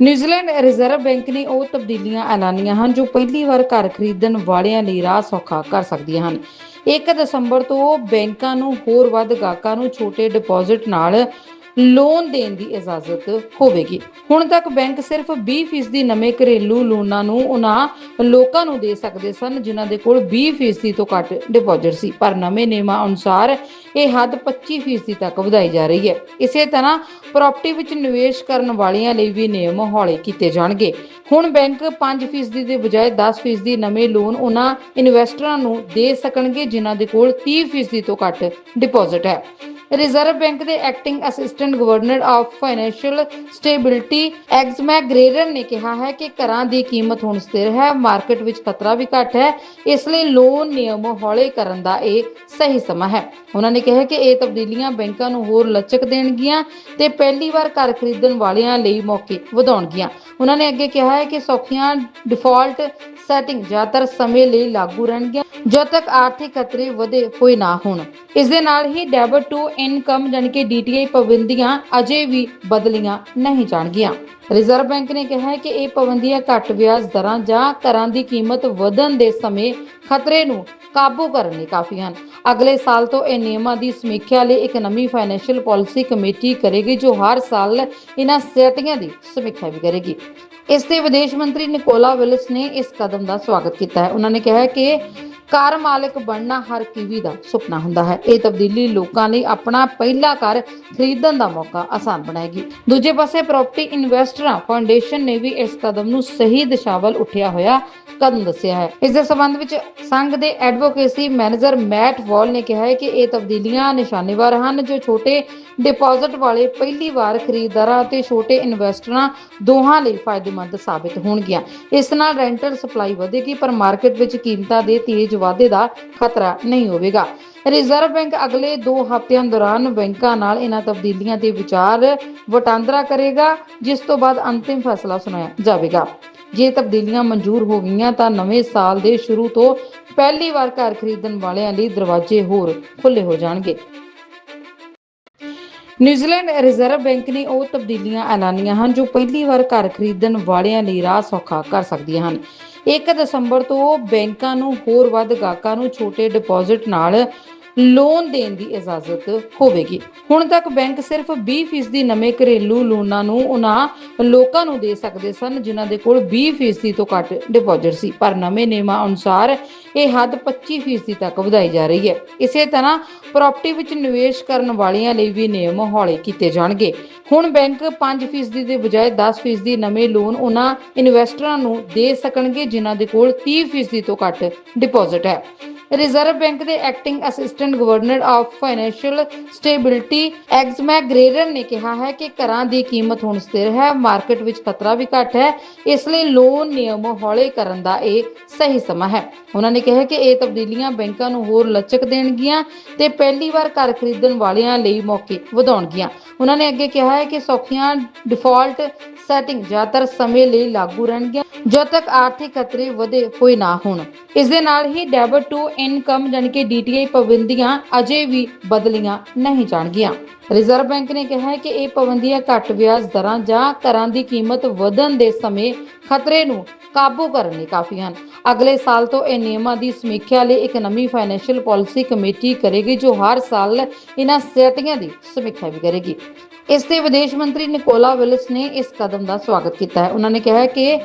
New Zealand reserve bank ਨੇ ਉਹ ਤਬਦੀਲੀਆਂ ਐਲਾਨੀਆਂ ਹਨ ਜੋ ਪਹਿਲੀ ਵਾਰ ਘਰ ਖਰੀਦਣ ਵਾਲਿਆਂ ਲਈ ਰਾਹ ਸੌਖਾ ਕਰ ਸਕਦੀਆਂ ਹਨ। 1 ਦਸੰਬਰ ਤੋਂ ਬੈਂਕਾਂ ਨੂੰ ਹੋਰ ਵੱਧ ਗਾਹਕਾਂ ਨੂੰ ਛੋਟੇ ਡਿਪੋਜ਼ਿਟ ਨਾਲ ਲੋਨ ਦੇਣ ਦੀ ਇਜਾਜ਼ਤ ਹੋਵੇਗੀ। ਹੁਣ ਤੱਕ ਬੈਂਕ ਸਿਰਫ 20% ਨਵੇਂ ਘਰੇਲੂ ਲੋਨਾਂ ਨੂੰ ਉਹਨਾਂ ਲੋਕਾਂ ਨੂੰ ਦੇ ਸਕਦੇ ਸਨ, ਜਿਨ੍ਹਾਂ ਦੇ ਕੋਲ 20% ਤੋਂ ਘੱਟ ਡਿਪੋਜਿਟ ਸੀ। ਪਰ ਨਵੇਂ ਨਿਯਮਾਂ ਅਨੁਸਾਰ ਇਹ ਹੱਦ 25% ਤੱਕ ਵਧਾਈ ਜਾ ਰਹੀ ਹੈ। ਇਸੇ ਤਰ੍ਹਾਂ ਪ੍ਰਾਪਰਟੀ ਵਿੱਚ ਨਿਵੇਸ਼ ਕਰਨ ਵਾਲਿਆਂ ਲਈ ਵੀ ਨਿਯਮ ਹੌਲੇ ਕੀਤੇ ਜਾਣਗੇ। ਹੁਣ ਬੈਂਕ 5% ਦੇ ਬਜਾਏ 10% ਨਵੇਂ ਲੋਨ ਉਹਨਾਂ ਇਨਵੈਸਟਰਾਂ ਨੂੰ ਦੇ ਸਕਣਗੇ, ਜਿਨ੍ਹਾਂ ਦੇ ਕੋਲ 30% ਤੋਂ ਘੱਟ ਡਿਪਾਜ਼ਿਟ ਹੈ। ਰਿਜ਼ਰਵ ਬੈਂਕ ਦੇ acting assistant governor of financial stability ਐਗਜ਼ਮੈਕ ਗ੍ਰੇਰਰ ਨੇ ਕਿਹਾ ਹੈ ਕਿ ਘਰਾਂ ਦੀ ਕੀਮਤ ਹੁਣ ਸਥਿਰ ਹੈ ਮਾਰਕੀਟ ਵਿੱਚ ਖਤਰਾ ਵੀ ਘੱਟ ਹੈ, ਇਸ ਲਈ ਲੋਨ ਨਿਯਮ ਹੌਲੇ ਕਰਨ ਦਾ ਇਹ ਸਹੀ ਸਮਾਂ ਹੈ। ਉਹਨਾਂ ਨੇ ਕਿਹਾ ਕਿ ਇਹ ਤਬਦੀਲੀਆਂ ਬੈਂਕਾਂ ਨੂੰ ਹੋਰ ਲਚਕ ਦੇਣਗੀਆਂ ਤੇ ਪਹਿਲੀ ਵਾਰ ਘਰ ਖਰੀਦਣ ਵਾਲਿਆਂ ਲਈ ਮੌਕੇ ਵਧਾਉਣਗੀਆਂ। ਉਹਨਾਂ ਨੇ ਅੱਗੇ ਕਿਹਾ ਹੈ ਕਿ ਸੌਖੀਆਂ ਡਿਫਾਲਟ ਸੈਟਿੰਗ ਜ਼ਿਆਦਾਤਰ ਸਮੇਂ ਲਈ ਲਾਗੂ ਰਹਿਣਗੀਆਂ, ਜਦ ਤੱਕ ਆਰਥਿਕ ਖਤਰੇ ਵਧੇ ਹੋਏ ਨਾ ਹੋਣ। ਇਸ ਦੇ ਨਾਲ ਹੀ ਡੈਬਿਟ ਟੂ ਇਨਕਮ ਯਾਨੀ ਕਿ ਡੀਟੀਆਈ ਪਾਬੰਦੀਆਂ ਅਜੇ ਵੀ ਬਦਲੀਆਂ ਨਹੀਂ ਜਾਣਗੀਆਂ। ਰਿਜ਼ਰਵ ਬੈਂਕ ਨੇ ਕਿਹਾ ਹੈ ਕਿ ਇਹ ਪਾਬੰਦੀਆਂ ਘੱਟ ਵਿਆਜ ਦਰਾਂ ਜਾਂ ਘਰਾਂ ਦੀ ਕੀਮਤ ਵਧਣ ਦੇ ਸਮੇਂ ਖਤਰੇ ਨੂੰ ਕਾਬੂ ਕਰਨ ਲਈ ਕਾਫੀ ਹਨ। ਅਗਲੇ ਸਾਲ ਤੋਂ ਇਹ ਨਿਯਮਾਂ ਦੀ ਸਮੀਖਿਆ ਲਈ ਇੱਕ ਨਵੀਂ ਫਾਈਨੈਂਸ਼ੀਅਲ ਪਾਲਿਸੀ ਕਮੇਟੀ ਕਰੇਗੀ, ਜੋ ਹਰ ਸਾਲ ਇਹਨਾਂ ਸਥਿਤੀਆਂ ਦੀ ਸਮੀਖਿਆ ਵੀ ਕਰੇਗੀ। ਇਸ ਤੇ ਵਿਦੇਸ਼ ਮੰਤਰੀ ਨਿਕੋਲਾ ਵਿਲਸ ਨੇ ਇਸ ਕਦਮ ਦਾ ਸਵਾਗਤ ਕੀਤਾ ਹੈ। ਉਹਨਾਂ ਨੇ ਕਿਹਾ ਕਿ ਕਾਰ ਮਾਲਕ ਬਣਨਾ ਹਰ ਕੀਵੀ ਦਾ ਸੁਪਨਾ ਹੁੰਦਾ ਹੈ। ਇਹ ਤਬਦੀਲੀ ਲੋਕਾਂ ਲਈ ਆਪਣਾ ਪਹਿਲਾ ਘਰ ਖਰੀਦਣ ਦਾ ਮੌਕਾ ਆਸਾਨ ਬਣਾਏਗੀ। ਦੂਜੇ ਪਾਸੇ ਪ੍ਰਾਪਰਟੀ ਇਨਵੈਸਟਰਾਂ ਫਾਊਂਡੇਸ਼ਨ ਨੇ ਵੀ ਇਸ ਕਦਮ ਨੂੰ ਸਹੀ ਦਿਸ਼ਾ ਵੱਲ ਉੱਠਿਆ ਹੋਇਆ ਕਦਮ ਦੱਸਿਆ ਹੈ। ਇਸ ਦੇ ਸਬੰਧ ਵਿੱਚ ਸੰਘ ਦੇ ਐਡਵੋਕੇਸੀ ਮੈਨੇਜਰ ਮੈਟ ਵਾਲ ਨੇ ਕਿਹਾ ਹੈ ਕਿ ਇਹ ਤਬਦੀਲੀਆਂ ਨਿਸ਼ਾਨੇਵਾਰ ਹਨ ਜੋ ਛੋਟੇ ਡਿਪੋਜ਼ਿਟ ਵਾਲੇ ਪਹਿਲੀ ਵਾਰ ਖਰੀਦਦਾਰਾਂ ਅਤੇ ਛੋਟੇ ਇਨਵੈਸਟਰਾਂ ਦੋਹਾਂ ਲਈ ਫਾਇਦੇਮੰਦ ਸਾਬਿਤ ਹੋਣਗੀਆਂ। ਇਸ ਨਾਲ ਰੈਂਟਲ ਸਪਲਾਈ ਵਧੇਗੀ ਪਰ ਮਾਰਕੀਟ ਵਿੱਚ ਕੀਮਤਾਂ ਦੇ ਤੇਜ਼ ਵਾਧੇ ਦਾ ਖਤਰਾ ਨਹੀਂ ਹੋਵੇਗਾ। ਰਿਜ਼ਰਵ ਬੈਂਕ ਅਗਲੇ 2 ਹਫ਼ਤਿਆਂ ਦੌਰਾਨ ਬੈਂਕਾਂ ਨਾਲ ਇਹਨਾਂ ਤਬਦੀਲੀਆਂ ਤੇ ਵਿਚਾਰ ਵਟਾਂਦਰਾ ਕਰੇਗਾ, ਜਿਸ ਤੋਂ ਬਾਅਦ ਅੰਤਿਮ ਫੈਸਲਾ ਸੁਣਾਇਆ ਜਾਵੇਗਾ। ਜੇ ਤਬਦੀਲੀਆਂ ਮਨਜ਼ੂਰ ਹੋ ਗਈਆਂ, ਤਾਂ ਨਵੇਂ ਸਾਲ ਦੇ ਸ਼ੁਰੂ ਤੋਂ ਪਹਿਲੀ ਵਾਰ ਘਰ ਖਰੀਦਣ ਵਾਲਿਆਂ ਲਈ ਦਰਵਾਜ਼ੇ ਹੋਰ ਖੁੱਲੇ ਹੋ ਜਾਣਗੇ। ਨਿਊਜ਼ੀਲੈਂਡ ਰਿਜ਼ਰਵ ਬੈਂਕ ਨੇ ਉਹ ਤਬਦੀਲੀਆਂ ਐਲਾਨੀਆਂ ਹਨ, ਜੋ ਪਹਿਲੀ ਵਾਰ ਘਰ ਖਰੀਦਣ ਵਾਲਿਆਂ ਲਈ ਰਾਹ ਸੌਖਾ ਕਰ ਸਕਦੀਆਂ ਹਨ। 1 ਦਸੰਬਰ ਤੋਂ ਬੈਂਕਾਂ ਨੂੰ ਹੋਰ ਵੱਧ ਗਾਹਕਾਂ ਨੂੰ ਛੋਟੇ ਡਿਪੋਜ਼ਿਟ ਨਾਲ ਲੋਨ ਦੇਣ ਦੀ ਇਜਾਜ਼ਤ ਹੋਵੇਗੀ। ਹੁਣ ਤੱਕ ਬੈਂਕ ਸਿਰਫ 20% ਨਵੇਂ ਘਰੇਲੂ ਲੋਨਾਂ ਨੂੰ ਉਹਨਾਂ ਲੋਕਾਂ ਨੂੰ ਦੇ ਸਕਦੇ ਸਨ, ਜਿਨ੍ਹਾਂ ਦੇ ਕੋਲ 20% ਤੋਂ ਘੱਟ ਡਿਪਾਜ਼ਿਟ ਸੀ। ਪਰ ਨਵੇਂ ਨਿਯਮਾਂ ਅਨੁਸਾਰ ਇਹ ਹੱਦ 25% ਤੱਕ ਵਧਾਈ ਜਾ ਰਹੀ ਹੈ। ਇਸੇ ਤਰ੍ਹਾਂ ਪ੍ਰਾਪਰਟੀ ਵਿੱਚ ਨਿਵੇਸ਼ ਕਰਨ ਵਾਲਿਆਂ ਲਈ ਵੀ ਨਿਯਮ ਹੌਲੇ ਕੀਤੇ ਜਾਣਗੇ। ਹੁਣ ਬੈਂਕ 5% ਦੇ ਬਜਾਏ 10% ਨਵੇਂ ਲੋਨ ਉਹਨਾਂ ਇਨਵੈਸਟਰਾਂ ਨੂੰ ਦੇ ਸਕਣਗੇ, ਜਿਨ੍ਹਾਂ ਦੇ ਕੋਲ 30% ਤੋਂ ਘੱਟ ਡਿਪੋਜ਼ਿਟ ਹੈ। ਰਿਜ਼ਰਵ ਬੈਂਕ ਦੇ acting assistant governor of financial stability ਐਗਜ਼ਮੈਕ ਗ੍ਰੇਰਰ ਨੇ ਕਿਹਾ ਹੈ ਕਿ ਘਰਾਂ ਦੀ ਕੀਮਤ ਹੁਣ ਸਥਿਰ ਹੈ, ਮਾਰਕੀਟ ਵਿੱਚ ਖਤਰਾ ਵੀ ਘੱਟ ਹੈ, ਇਸ ਲਈ ਲੋਨ ਨਿਯਮ ਹੌਲੇ ਕਰਨ ਦਾ ਇਹ ਸਹੀ ਸਮਾਂ ਹੈ। ਉਹਨਾਂ ਨੇ ਕਿਹਾ ਕਿ ਇਹ ਤਬਦੀਲੀਆਂ ਬੈਂਕਾਂ ਨੂੰ ਹੋਰ ਲਚਕ ਦੇਣਗੀਆਂ ਤੇ ਪਹਿਲੀ ਵਾਰ ਘਰ ਖਰੀਦਣ ਵਾਲਿਆਂ ਲਈ ਮੌਕੇ ਵਧਾਉਣਗੀਆਂ। ਉਹਨਾਂ ਨੇ ਅੱਗੇ ਕਿਹਾ ਹੈ ਕਿ ਸੌਖੀਆਂ ਡਿਫਾਲਟ ਸੈਟਿੰਗ ਜ਼ਿਆਦਾਤਰ ਸਮੇਂ ਲਈ ਲਾਗੂ ਰਹਿਣਗੀਆਂ, ਜਦ ਤੱਕ ਆਰਥਿਕ ਖਤਰੇ ਵਧੇ ਹੋਏ ਨਾ ਹੋਣ। ਇਸ ਦੇ ਨਾਲ ਹੀ ਡੈਬਿਟ ਟੂ ਇਨਕਮ ਯਾਨੀ ਕਿ ਡੀਟੀਆਈ ਪਾਬੰਦੀਆਂ ਅਜੇ ਵੀ ਬਦਲੀਆਂ ਨਹੀਂ ਜਾਣਗੀਆਂ। ਰਿਜ਼ਰਵ ਬੈਂਕ ਨੇ ਕਿਹਾ ਹੈ ਕਿ ਇਹ ਪਾਬੰਦੀਆਂ ਘੱਟ ਵਿਆਜ ਦਰਾਂ ਜਾਂ ਘਰਾਂ ਦੀ ਕੀਮਤ ਵਧਣ ਦੇ ਸਮੇਂ ਖਤਰੇ ਨੂੰ ਕਾਬੂ ਕਰਨ ਲਈ ਕਾਫੀ ਹਨ। ਅਗਲੇ ਸਾਲ ਤੋਂ ਇਹ ਨਿਯਮਾਂ ਦੀ ਸਮੀਖਿਆ ਲਈ ਇੱਕ ਨਵੀਂ ਫਾਈਨੈਂਸ਼ੀਅਲ ਪਾਲਿਸੀ ਕਮੇਟੀ ਕਰੇਗੀ, ਜੋ ਹਰ ਸਾਲ ਇਹਨਾਂ ਸਥਿਤੀਆਂ ਦੀ ਸਮੀਖਿਆ ਵੀ ਕਰੇਗੀ। ਇਸ ਤੇ ਵਿਦੇਸ਼ ਮੰਤਰੀ ਨਿਕੋਲਾ ਵਿਲਸ ਨੇ ਇਸ ਕਦਮ ਦਾ ਸਵਾਗਤ ਕੀਤਾ ਹੈ। ਉਹਨਾਂ ਨੇ ਕਿਹਾ ਕਿ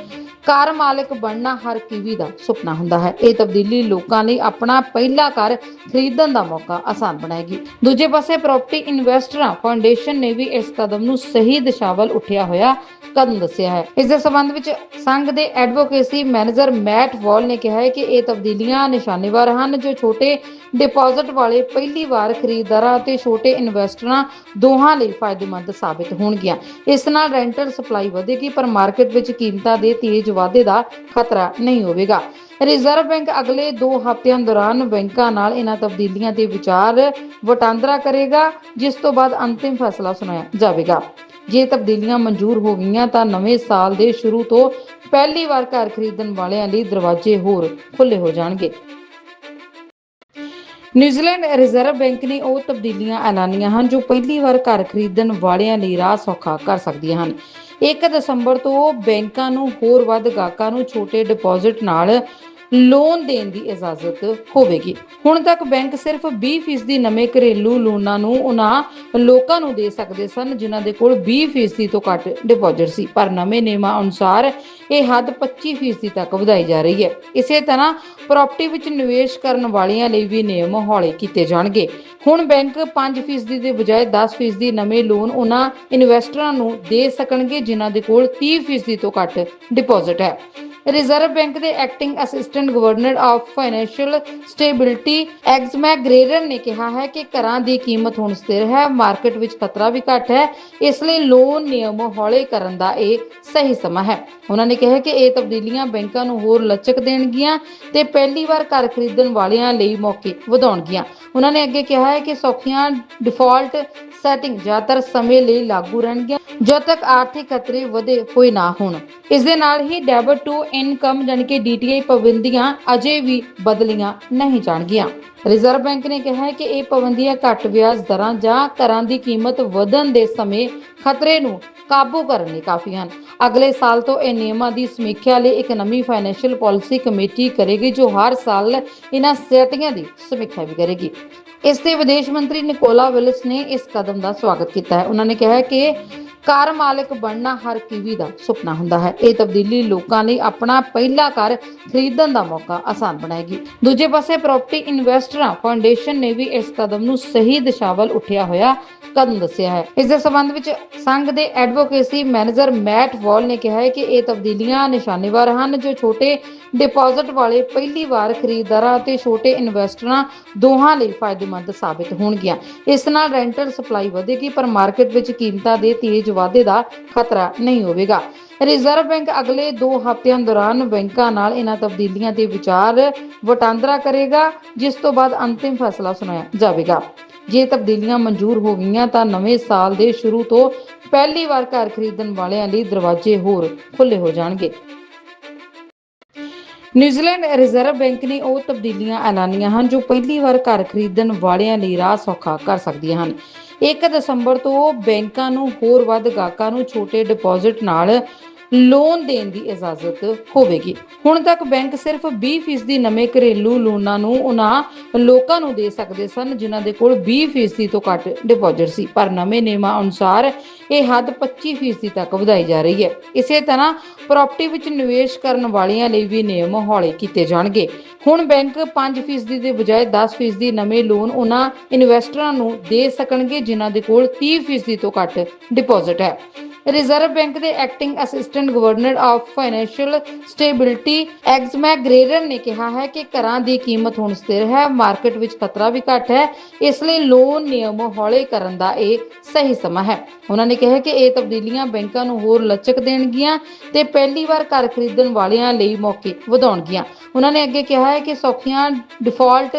ਕਾਰ ਮਾਲਕ ਬਣਨਾ ਹਰ ਕੀਵੀ ਦਾ ਸੁਪਨਾ ਹੁੰਦਾ ਹੈ। ਇਹ ਤਬਦੀਲੀ ਲੋਕਾਂ ਲਈ ਆਪਣਾ ਪਹਿਲਾ ਘਰ ਖਰੀਦਣ ਦਾ ਮੌਕਾ ਆਸਾਨ ਬਣਾਏਗੀ। ਦੂਜੇ ਪਾਸੇ ਪ੍ਰਾਪਰਟੀ ਇਨਵੈਸਟਰਾਂ ਫਾਊਂਡੇਸ਼ਨ ਨੇ ਵੀ ਇਸ ਕਦਮ ਨੂੰ ਸਹੀ ਦਿਸ਼ਾ ਵੱਲ ਉੱਠਿਆ ਹੋਇਆ ਕਦਮ ਦੱਸਿਆ ਹੈ? ਇਸ ਦੇ ਸਬੰਧ ਵਿੱਚ ਸੰਘ ਦੇ ਐਡਵੋਕੇਸੀ ਮੈਨੇਜਰ ਮੈਟ ਵਾਲ ਨੇ ਕਿਹਾ ਹੈ ਕਿ ਇਹ ਤਬਦੀਲੀਆਂ ਨਿਸ਼ਾਨੇਵਾਰ ਹਨ ਜੋ ਛੋਟੇ ਡਿਪਾਜ਼ਿਟ ਵਾਲੇ ਪਹਿਲੀ ਵਾਰ ਖਰੀਦਦਾਰਾਂ ਅਤੇ ਛੋਟੇ ਇਨਵੈਸਟਰਾਂ ਦੋਹਾਂ ਲਈ ਫਾਇਦੇਮੰਦ ਸਾਬਿਤ ਹੋਣਗੀਆਂ। ਇਸ ਨਾਲ ਰੈਂਟਲ ਸਪਲਾਈ ਵਧੇਗੀ, ਪਰ ਮਾਰਕੀਟ ਵਿੱਚ ਕੀਮਤਾਂ ਦੇ ਤੇਜ਼ ਵਾਧੇ ਦਾ ਖਤਰਾ ਨਹੀਂ ਹੋਵੇਗਾ। ਰਿਜ਼ਰਵ ਬੈਂਕ ਅਗਲੇ 2 ਹਫ਼ਤਿਆਂ ਦੌਰਾਨ ਬੈਂਕਾਂ ਨਾਲ ਇਹਨਾਂ ਤਬਦੀਲੀਆਂ ਦੇ ਵਿਚਾਰ ਵਟਾਂਦਰਾ ਕਰੇਗਾ, ਜਿਸ ਤੋਂ ਬਾਅਦ ਅੰਤਿਮ ਫੈਸਲਾ ਸੁਣਾਇਆ ਜਾਵੇਗਾ। ਜੇ ਤਬਦੀਲੀਆਂ ਮਨਜ਼ੂਰ ਹੋ ਗਈਆਂ ਤਾਂ ਨਵੇਂ ਸਾਲ ਦੇ ਸ਼ੁਰੂ ਤੋਂ ਪਹਿਲੀ ਵਾਰ ਘਰ ਖਰੀਦਣ ਵਾਲਿਆਂ ਲਈ ਦਰਵਾਜ਼ੇ ਹੋਰ ਖੁੱਲੇ ਹੋ ਜਾਣਗੇ। ਨਿਊਜ਼ੀਲੈਂਡ ਰਿਜ਼ਰਵ ਬੈਂਕ ਨੇ ਉਹ ਤਬਦੀਲੀਆਂ ਐਲਾਨੀਆਂ ਹਨ ਜੋ ਪਹਿਲੀ ਵਾਰ ਘਰ ਖਰੀਦਣ ਵਾਲਿਆਂ ਲਈ ਰਾਹ ਸੌਖਾ ਕਰ ਸਕਦੀਆਂ ਹਨ। 1 ਦਸੰਬਰ ਤੋਂ ਬੈਂਕਾਂ ਨੂੰ ਹੋਰ ਵੱਧ ਗਾਹਕਾਂ ਨੂੰ ਛੋਟੇ ਡਿਪੋਜ਼ਿਟ ਨਾਲ ਲੋਨ ਦੇਣ ਦੀ ਇਜਾਜ਼ਤ ਹੋਵੇਗੀ। ਹੁਣ ਤੱਕ ਬੈਂਕ ਸਿਰਫ 20% ਨਵੇਂ ਘਰੇਲੂ ਲੋਨਾਂ ਨੂੰ ਉਹਨਾਂ ਲੋਕਾਂ ਨੂੰ ਦੇ ਸਕਦੇ ਸਨ, ਜਿਨ੍ਹਾਂ ਦੇ ਕੋਲ 20% ਤੋਂ ਘੱਟ ਡਿਪੋਜਿਟ ਸੀ। ਪਰ ਨਵੇਂ ਨਿਯਮਾਂ ਅਨੁਸਾਰ ਇਹ ਹੱਦ 25% ਤੱਕ ਵਧਾਈ ਜਾ ਰਹੀ ਹੈ। ਇਸੇ ਤਰ੍ਹਾਂ ਪ੍ਰਾਪਰਟੀ ਵਿੱਚ ਨਿਵੇਸ਼ ਕਰਨ ਵਾਲਿਆਂ ਲਈ ਵੀ ਨਿਯਮ ਹੌਲੇ ਕੀਤੇ ਜਾਣਗੇ। ਹੁਣ ਬੈਂਕ 5% ਦੇ ਬਜਾਏ 10% ਨਵੇਂ ਲੋਨ ਉਹਨਾਂ ਇਨਵੈਸਟਰਾਂ ਨੂੰ ਦੇ ਸਕਣਗੇ, ਜਿਨ੍ਹਾਂ ਦੇ ਕੋਲ 30% ਤੋਂ ਘੱਟ ਡਿਪਾਜ਼ਿਟ ਹੈ। ਰਿਜ਼ਰਵ ਬੈਂਕ ਦੇ acting assistant governor of financial stability ਐਗਜ਼ਮੈਕ ਗ੍ਰੇਰਰ ਨੇ ਕਿਹਾ ਹੈ ਕਿ ਘਰਾਂ ਦੀ ਕੀਮਤ ਹੁਣ ਸਥਿਰ ਹੈ ਮਾਰਕੀਟ ਵਿੱਚ ਖਤਰਾ ਵੀ ਘੱਟ ਹੈ, ਇਸ ਲਈ ਲੋਨ ਨਿਯਮ ਹੌਲੇ ਕਰਨ ਦਾ ਇਹ ਸਹੀ ਸਮਾਂ ਹੈ। ਉਹਨਾਂ ਨੇ ਕਿਹਾ ਕਿ ਇਹ ਤਬਦੀਲੀਆਂ ਬੈਂਕਾਂ ਨੂੰ ਹੋਰ ਲਚਕ ਦੇਣਗੀਆਂ ਤੇ ਪਹਿਲੀ ਵਾਰ ਘਰ ਖਰੀਦਣ ਵਾਲਿਆਂ ਲਈ ਮੌਕੇ ਵਧਾਉਣਗੀਆਂ। ਉਹਨਾਂ ਨੇ ਅੱਗੇ ਕਿਹਾ ਹੈ ਕਿ ਸੌਖੀਆਂ ਡਿਫਾਲਟ ਸੈਟਿੰਗ ਜ਼ਿਆਦਾਤਰ ਸਮੇਂ ਲਈ ਲਾਗੂ ਰਹਿਣਗੀਆਂ, ਜਦ ਤੱਕ ਆਰਥਿਕ ਖਤਰੇ ਵਧੇ ਹੋਏ ਨਾ ਹੋਣ। ਇਸ ਦੇ ਨਾਲ ਹੀ ਡੈਬਿਟ ਟੂ ਇਨਕਮ ਯਾਨੀ ਕਿ ਡੀਟੀਆਈ ਪਾਬੰਦੀਆਂ ਅਜੇ ਵੀ ਬਦਲੀਆਂ ਨਹੀਂ ਜਾਣਗੀਆਂ। ਰਿਜ਼ਰਵ ਬੈਂਕ ਨੇ ਕਿਹਾ ਹੈ ਕਿ ਇਹ ਪਾਬੰਦੀਆਂ ਘੱਟ ਵਿਆਜ ਦਰਾਂ ਜਾਂ ਘਰਾਂ ਦੀ ਕੀਮਤ ਵਧਣ ਦੇ ਸਮੇਂ ਖਤਰੇ ਨੂੰ ਕਾਬੂ ਕਰਨ ਲਈ ਕਾਫੀ ਹਨ। ਅਗਲੇ ਸਾਲ ਤੋਂ ਇਹ ਨਿਯਮਾਂ ਦੀ ਸਮੀਖਿਆ ਲਈ ਇੱਕ ਨਵੀਂ ਫਾਈਨੈਂਸ਼ੀਅਲ ਪਾਲਿਸੀ ਕਮੇਟੀ ਕਰੇਗੀ, ਜੋ ਹਰ ਸਾਲ ਇਹਨਾਂ ਸਥਿਤੀਆਂ ਦੀ ਸਮੀਖਿਆ ਵੀ ਕਰੇਗੀ। ਇਸ ਤੇ ਵਿਦੇਸ਼ ਮੰਤਰੀ ਨਿਕੋਲਾ ਵਿਲਸ ਨੇ ਇਸ ਕਦਮ ਦਾ ਸਵਾਗਤ ਕੀਤਾ ਹੈ। ਉਹਨਾਂ ਨੇ ਕਿਹਾ ਕਿ ਕਾਰ ਮਾਲਕ ਬਣਨਾ ਹਰ ਕੀਵੀ ਦਾ ਸੁਪਨਾ ਹੁੰਦਾ ਹੈ। ਇਹ ਤਬਦੀਲੀ ਲੋਕਾਂ ਲਈ ਆਪਣਾ ਪਹਿਲਾ ਘਰ ਖਰੀਦਣ ਦਾ ਮੌਕਾ ਆਸਾਨ ਬਣਾਏਗੀ। ਦੂਜੇ ਪਾਸੇ ਪ੍ਰਾਪਰਟੀ ਇਨਵੈਸਟਰਾਂ ਫਾਊਂਡੇਸ਼ਨ ਨੇ ਵੀ ਇਸ ਕਦਮ ਨੂੰ ਸਹੀ ਦਿਸ਼ਾ ਵੱਲ ਉੱਠਿਆ ਹੋਇਆ ਕਦਮ ਦੱਸਿਆ ਹੈ। ਇਸ ਦੇ ਸੰਬੰਧ ਵਿੱਚ ਸੰਘ ਦੇ ਐਡਵੋਕੇਸੀ ਮੈਨੇਜਰ ਮੈਟ ਵਾਲ ਨੇ ਕਿਹਾ ਹੈ ਕਿ ਇਹ ਤਬਦੀਲੀਆਂ ਨਿਸ਼ਾਨੇਵਾਰ ਹਨ ਜੋ ਛੋਟੇ ਡਿਪਾਜ਼ਿਟ ਵਾਲੇ ਪਹਿਲੀ ਵਾਰ ਖਰੀਦਦਾਰਾਂ ਅਤੇ ਛੋਟੇ ਇਨਵੈਸਟਰਾਂ ਦੋਹਾਂ ਲਈ ਫਾਇਦੇਮੰਦ ਸਾਬਿਤ ਹੋਣਗੀਆਂ। ਇਸ ਨਾਲ ਰੈਂਟਲ ਸਪਲਾਈ ਵਧੇਗੀ, ਪਰ ਮਾਰਕੀਟ ਵਿੱਚ ਕੀਮਤਾਂ ਦੇ ਤੇਜ਼ ਵਾਧੇ ਦਾ ਖਤਰਾ ਨਹੀਂ ਹੋਵੇਗਾ। ਰਿਜ਼ਰਵ ਬੈਂਕ ਅਗਲੇ 2 ਹਫ਼ਤਿਆਂ ਦੌਰਾਨ ਬੈਂਕਾਂ ਨਾਲ ਇਹਨਾਂ ਤਬਦੀਲੀਆਂ ਦੇ ਵਿਚਾਰ ਵਟਾਂਦਰਾ ਕਰੇਗਾ, ਜਿਸ ਤੋਂ ਬਾਅਦ ਅੰਤਿਮ ਫੈਸਲਾ ਸੁਣਾਇਆ ਜਾਵੇਗਾ। ਜੇ ਤਬਦੀਲੀਆਂ ਮਨਜ਼ੂਰ ਹੋ ਗਈਆਂ ਤਾਂ ਨਵੇਂ ਸਾਲ ਦੇ ਸ਼ੁਰੂ ਤੋਂ ਪਹਿਲੀ ਵਾਰ ਘਰ ਖਰੀਦਣ ਵਾਲਿਆਂ ਲਈ ਦਰਵਾਜ਼ੇ ਹੋਰ ਖੁੱਲੇ ਹੋ ਜਾਣਗੇ। ਨਿਊਜ਼ੀਲੈਂਡ ਰਿਜ਼ਰਵ ਬੈਂਕ ਨੇ ਉਹ ਤਬਦੀਲੀਆਂ ਐਲਾਨੀਆਂ ਹਨ ਜੋ ਪਹਿਲੀ ਵਾਰ ਘਰ ਖਰੀਦਣ ਵਾਲਿਆਂ ਲਈ ਰਾਹ ਸੌਖਾ ਕਰ ਸਕਦੀਆਂ ਹਨ। 1 ਦਸੰਬਰ ਤੋਂ ਬੈਂਕਾਂ ਨੂੰ ਹੋਰ ਵੱਧ ਗਾਹਕਾਂ ਨੂੰ ਛੋਟੇ ਡਿਪੋਜ਼ਿਟ ਨਾਲ ਲੋਨ ਦੇਣ ਦੀ ਇਜਾਜ਼ਤ ਹੋਵੇਗੀ। ਹੁਣ ਤੱਕ ਬੈਂਕ ਸਿਰਫ 20% ਨਵੇਂ ਘਰੇਲੂ ਲੋਨਾਂ ਨੂੰ ਉਹਨਾਂ ਲੋਕਾਂ ਨੂੰ ਦੇ ਸਕਦੇ ਸਨ, ਜਿਨ੍ਹਾਂ ਦੇ ਕੋਲ 20% ਤੋਂ ਘੱਟ ਡਿਪਾਜ਼ਿਟ ਸੀ। ਪਰ ਨਵੇਂ ਨਿਯਮਾਂ ਅਨੁਸਾਰ ਇਹ ਹੱਦ 25% ਤੱਕ ਵਧਾਈ ਜਾ ਰਹੀ ਹੈ। ਇਸੇ ਤਰ੍ਹਾਂ ਪ੍ਰਾਪਰਟੀ ਵਿੱਚ ਨਿਵੇਸ਼ ਕਰਨ ਵਾਲਿਆਂ ਲਈ ਵੀ ਨਿਯਮ ਹੌਲੇ ਕੀਤੇ ਜਾਣਗੇ। ਹੁਣ ਬੈਂਕ 5% ਦੇ ਬਜਾਏ 10% ਨਵੇਂ ਲੋਨ ਉਹਨਾਂ ਇਨਵੈਸਟਰਾਂ ਨੂੰ ਦੇ ਸਕਣਗੇ, ਜਿਨ੍ਹਾਂ ਦੇ ਕੋਲ 30% ਤੋਂ ਘੱਟ ਡਿਪੋਜ਼ਿਟ ਹੈ। ਰਿਜ਼ਰਵ ਬੈਂਕ ਦੇ acting assistant governor of financial stability ਐਗਜ਼ਮੈਕ ਗ੍ਰੇਰਰ ਨੇ ਕਿਹਾ ਹੈ ਕਿ ਘਰਾਂ ਦੀ ਕੀਮਤ ਹੁਣ ਸਥਿਰ ਹੈ, ਮਾਰਕੀਟ ਵਿੱਚ ਖਤਰਾ ਵੀ ਘੱਟ ਹੈ, ਇਸ ਲਈ ਲੋਨ ਨਿਯਮ ਹੌਲੇ ਕਰਨ ਦਾ ਇਹ ਸਹੀ ਸਮਾਂ ਹੈ। ਉਹਨਾਂ ਨੇ ਕਿਹਾ ਕਿ ਇਹ ਤਬਦੀਲੀਆਂ ਬੈਂਕਾਂ ਨੂੰ ਹੋਰ ਲਚਕ ਦੇਣਗੀਆਂ ਤੇ ਪਹਿਲੀ ਵਾਰ ਘਰ ਖਰੀਦਣ ਵਾਲਿਆਂ ਲਈ ਮੌਕੇ ਵਧਾਉਣਗੀਆਂ। ਉਹਨਾਂ ਨੇ ਅੱਗੇ ਕਿਹਾ ਹੈ ਕਿ ਸੌਖੀਆਂ ਡਿਫਾਲਟ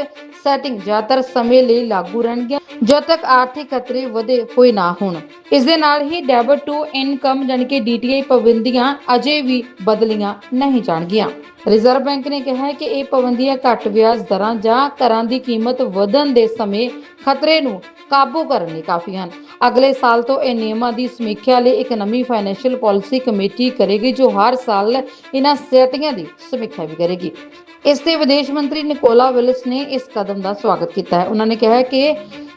ਸੈਟਿੰਗ ਜ਼ਿਆਦਾਤਰ ਸਮੇਂ ਲਈ ਲਾਗੂ ਰਹਿਣਗੀਆਂ, ਜਦ ਤੱਕ ਆਰਥਿਕ ਖਤਰੇ ਵਧੇ ਹੋਏ ਨਾ ਹੋਣ। ਇਸ ਦੇ ਨਾਲ ਹੀ ਡੈਬਿਟ ਟੂ ਇਨਕਮ ਯਾਨੀ ਕਿ ਡੀਟੀਆਈ ਪਾਬੰਦੀਆਂ ਅਜੇ ਵੀ ਬਦਲੀਆਂ ਨਹੀਂ ਜਾਣਗੀਆਂ। ਰਿਜ਼ਰਵ ਬੈਂਕ ਨੇ ਕਿਹਾ ਹੈ ਕਿ ਇਹ ਪਾਬੰਦੀਆਂ ਘੱਟ ਵਿਆਜ ਦਰਾਂ ਜਾਂ ਘਰਾਂ ਦੀ ਕੀਮਤ ਵਧਣ ਦੇ ਸਮੇਂ ਖਤਰੇ ਨੂੰ ਕਾਬੂ ਕਰਨ ਲਈ ਕਾਫੀ ਹਨ। ਅਗਲੇ ਸਾਲ ਤੋਂ ਇਹ ਨਿਯਮਾਂ ਦੀ ਸਮੀਖਿਆ ਲਈ ਇੱਕ ਨਵੀਂ ਫਾਈਨੈਂਸ਼ੀਅਲ ਪਾਲਿਸੀ ਕਮੇਟੀ ਕਰੇਗੀ, ਜੋ ਹਰ ਸਾਲ ਇਹਨਾਂ ਸਥਿਤੀਆਂ ਦੀ ਸਮੀਖਿਆ ਵੀ ਕਰੇਗੀ। ਇਸ ਤੇ ਵਿਦੇਸ਼ ਮੰਤਰੀ ਨਿਕੋਲਾ ਵਿਲਸ ਨੇ ਇਸ ਕਦਮ ਦਾ ਸਵਾਗਤ ਕੀਤਾ ਹੈ। ਉਹਨਾਂ ਨੇ ਕਿਹਾ ਕਿ